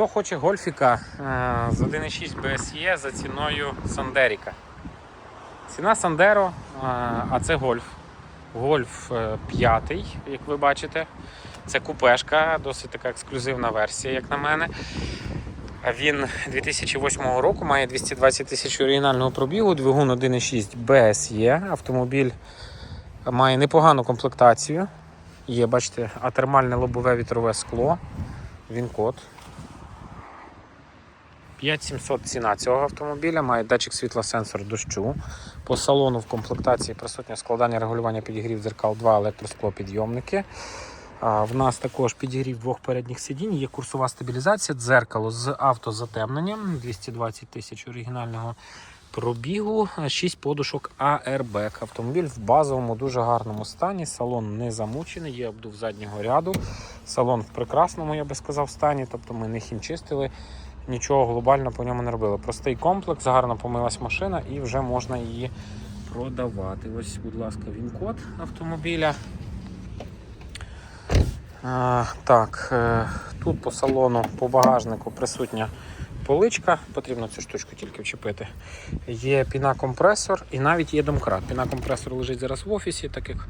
Хто хоче гольфіка е, з 1.6 BSE за ціною Сандеріка? Ціна Сандеро, е, а це гольф. Гольф е, п'ятий, як ви бачите. Це купешка, досить така ексклюзивна версія, як на мене. Він 2008 року має 220 тисяч оригінального пробігу, двигун 1.6 BSE. Автомобіль має непогану комплектацію. Є, бачите, атермальне лобове вітрове скло. Він код. 5700 ціна цього автомобіля, має датчик світла сенсор дощу. По салону в комплектації присутнє складання регулювання підігрів дзеркал, 2 електросклопідйомники. В нас також підігрів двох передніх сидінь, є курсова стабілізація, дзеркало з автозатемненням, 220 тисяч оригінального пробігу, 6 подушок Airbag. Автомобіль в базовому дуже гарному стані. Салон не замучений, є обдув заднього ряду. Салон в прекрасному, я би сказав, стані. Тобто ми не хімчистили, нічого глобально по ньому не робили. Простий комплекс, гарно помилась машина і вже можна її продавати. Ось, будь ласка, він код автомобіля. Так, е, тут по салону, по багажнику присутня поличка, потрібно цю штучку тільки вчепити. Є пінакомпресор і навіть є домкрат. Пінакомпресор лежить зараз в офісі, так як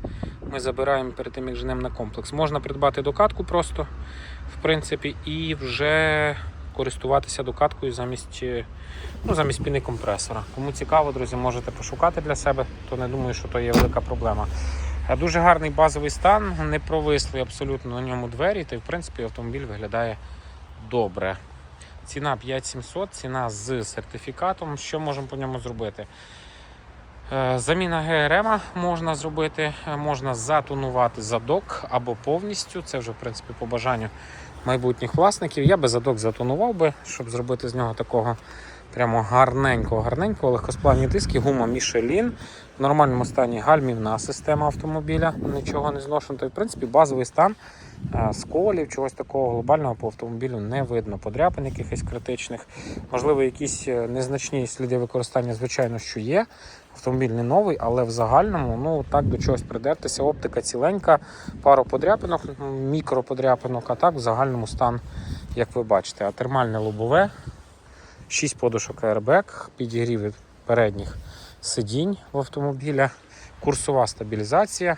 ми забираємо перед тим, як женемо на комплекс. Можна придбати докатку просто, в принципі, і вже користуватися докаткою замість, е, ну, замість піни компресора. Кому цікаво, друзі, можете пошукати для себе, то не думаю, що то є велика проблема. Е, Дуже гарний базовий стан, не провисли абсолютно на ньому двері, та в принципі автомобіль виглядає добре. Ціна 5700, ціна з сертифікатом. Що можемо по ньому зробити? Е, Заміна ГРМ можна зробити, е, можна затонувати задок або повністю. Це вже в принципі по бажанню майбутніх власників. Я би задок затонував би, щоб зробити з нього такого прямо гарненького, гарненького, легкосплавні диски, гума Michelin. В нормальному стані гальмівна система автомобіля, нічого не зношено. Тобто, в принципі, базовий стан е, сколів, чогось такого глобального по автомобілю не видно. Подряпин якихось критичних. Можливо, якісь е, незначні сліди використання, звичайно, що є. Автомобіль не новий, але в загальному ну так до чогось придертися. Оптика ціленька, пару подряпинок, мікроподряпинок, а так в загальному стан, як ви бачите, а термальне лобове, 6 подушок airbag, підігрів передніх сидінь в автомобіля, курсова стабілізація.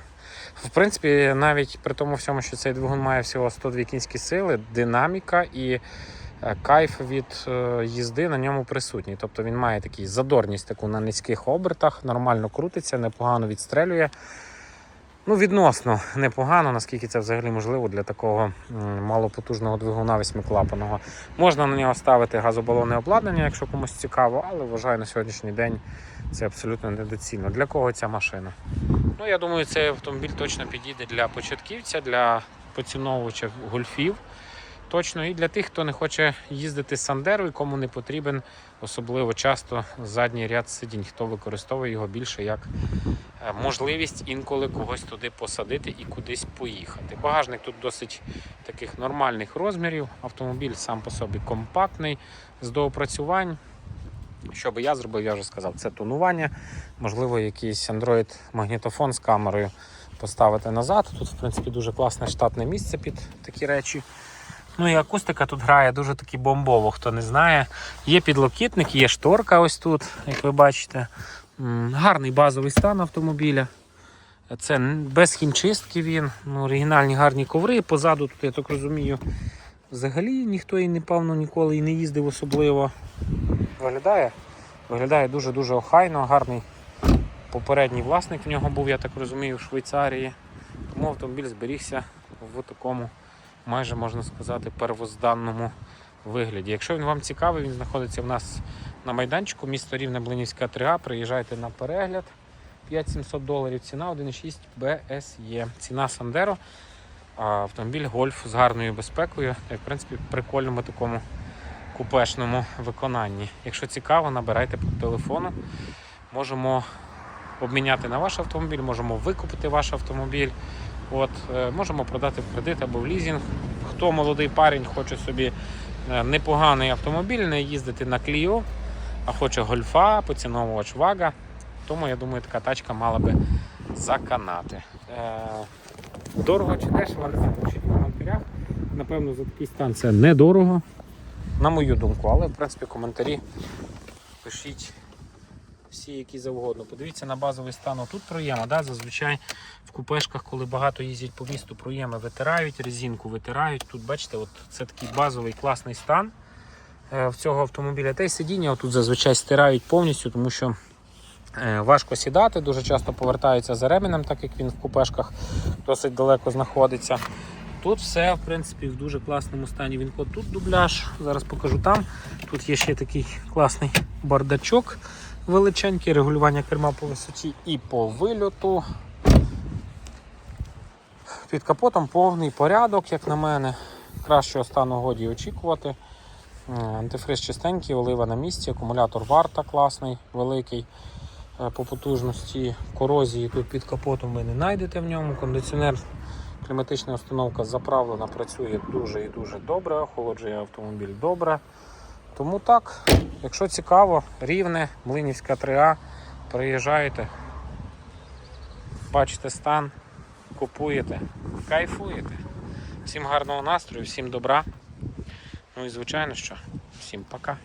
В принципі, навіть при тому всьому, що цей двигун має всього 102 кінські сили, динаміка і е, кайф від е, їзди на ньому присутній. Тобто він має такий задорність таку на низьких обертах, нормально крутиться, непогано відстрелює. Ну, відносно непогано, наскільки це взагалі можливо для такого малопотужного двигуна восьмиклапаного. Можна на нього ставити газобалонне обладнання, якщо комусь цікаво, але вважаю на сьогоднішній день це абсолютно недоцільно. Для кого ця машина? Ну, я думаю, цей автомобіль точно підійде для початківця, для поціновувача гольфів. Точно і для тих, хто не хоче їздити Сандеру і кому не потрібен особливо часто задній ряд сидінь, хто використовує його більше як е, можливість інколи когось туди посадити і кудись поїхати. Багажник тут досить таких нормальних розмірів. Автомобіль сам по собі компактний, з доопрацювань. Що би я зробив, я вже сказав, це тонування. Можливо, якийсь Android магнітофон з камерою поставити назад. Тут, в принципі, дуже класне штатне місце під такі речі. Ну і акустика тут грає дуже таки бомбово, хто не знає. Є підлокітник, є шторка ось тут, як ви бачите. Гарний базовий стан автомобіля. Це без хімчистки він. Ну, оригінальні гарні коври. Позаду тут, я так розумію, взагалі ніхто і напевно ніколи і не їздив особливо. Виглядає? Виглядає дуже-дуже охайно, гарний попередній власник в нього був, я так розумію, в Швейцарії. Тому автомобіль зберігся в такому майже можна сказати, первозданному вигляді. Якщо він вам цікавий, він знаходиться в нас на майданчику, місто Рівне Блинівська 3А. Приїжджайте на перегляд. 5700 доларів ціна 1,6 BSE. Ціна Сандеро. Автомобіль Гольф з гарною безпекою, як в принципі прикольному такому купешному виконанні. Якщо цікаво, набирайте по телефону. Можемо обміняти на ваш автомобіль, можемо викупити ваш автомобіль. От, е, можемо продати в кредит або в лізинг. Хто молодий парень хоче собі е, непоганий автомобіль, не їздити на Кліо, а хоче гольфа, поціновувач вага. Тому я думаю, така тачка мала би заканати. Е, Дорого чи дешево, не знаю, пишіть в коментарях. Напевно, за такий стан це недорого. на мою думку. Але, в принципі, коментарі пишіть всі, які завгодно. Подивіться на базовий стан. Тут проєма. Да? Зазвичай в купешках, коли багато їздять по місту, проєми витирають, резинку витирають. Тут, бачите, от це такий базовий класний стан е, в цього автомобіля. Та й сидіння тут зазвичай стирають повністю, тому що е, важко сідати, дуже часто повертаються за ременем, так як він в купешках досить далеко знаходиться. Тут все, в принципі, в дуже класному стані. Він тут дубляж. Зараз покажу там. Тут є ще такий класний бардачок величенький, регулювання керма по висоті і по вильоту. Під капотом повний порядок, як на мене. Кращого стану годі очікувати. Антифриз чистенький, олива на місці, акумулятор варта класний, великий е, по потужності. Корозії тут під капотом ви не знайдете в ньому. Кондиціонер, кліматична установка заправлена, працює дуже і дуже добре, охолоджує автомобіль добре. Тому так, якщо цікаво, рівне, Млинівська 3А, приїжджаєте, бачите стан, купуєте, кайфуєте. Всім гарного настрою, всім добра. Ну і звичайно що, всім пока.